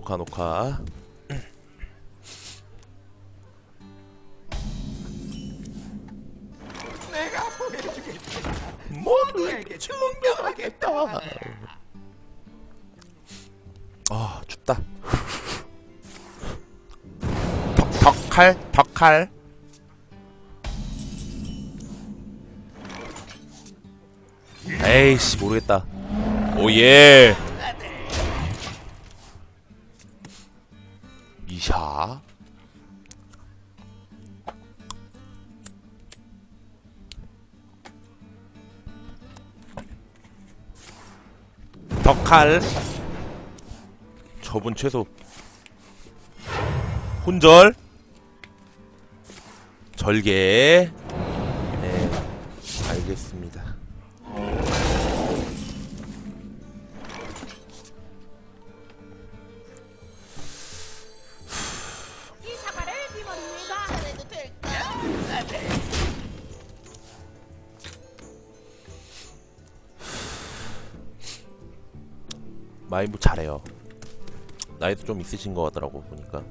녹화 녹화. 내가 보여주겠다. 모두에게 증명하겠다. 아 춥다. 덕, 덕칼 덕칼. 에이씨 모르겠다. 오예 덕칼 저분 최소. 혼절. 절개. 네 알겠습니다 마이무 잘해요. 나이도 좀 있으신 것 같더라고 보니까.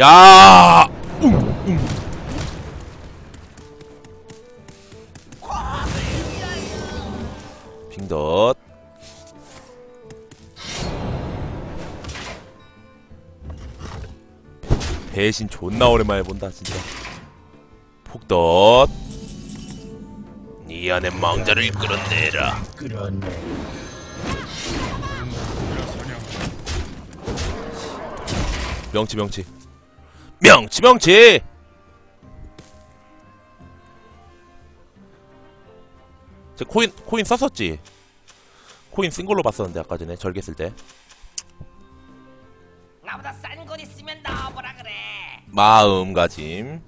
야! 웅, 웅. 빙덧 배신 존나 오랜만에 본다 진짜. 폭덧. 네 안에 망자를 끌어내라. 명치 명치. 명치 명치! 제 코인 코인 썼었지? 코인 쓴 걸로 봤었는데 아까 전에 절개 쓸때 나보다 싼 건 있으면 넣어보라 그래. 마음가짐.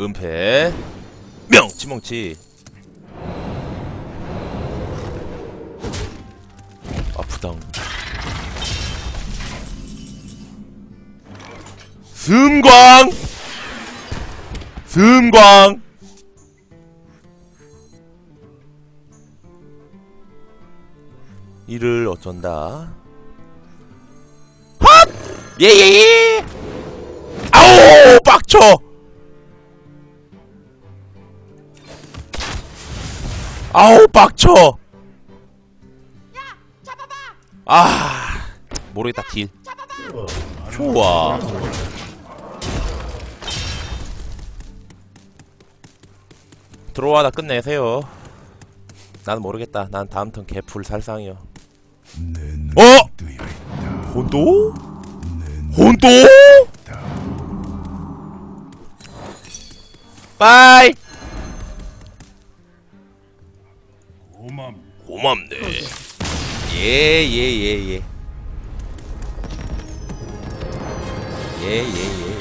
은폐. 명치 명치. 아프당. 승광! 승광 이를 어쩐다. 예예예. 아오 빡쳐. 아우 빡쳐. 잡아봐. 아 모르겠다 딜 좋아. 들어와 나 끝내세요. 난 모르겠다. 난 다음 턴 개풀 살상이요 어? 혼도? 혼도? 빠이 고맙네 예예예 예 예 예 예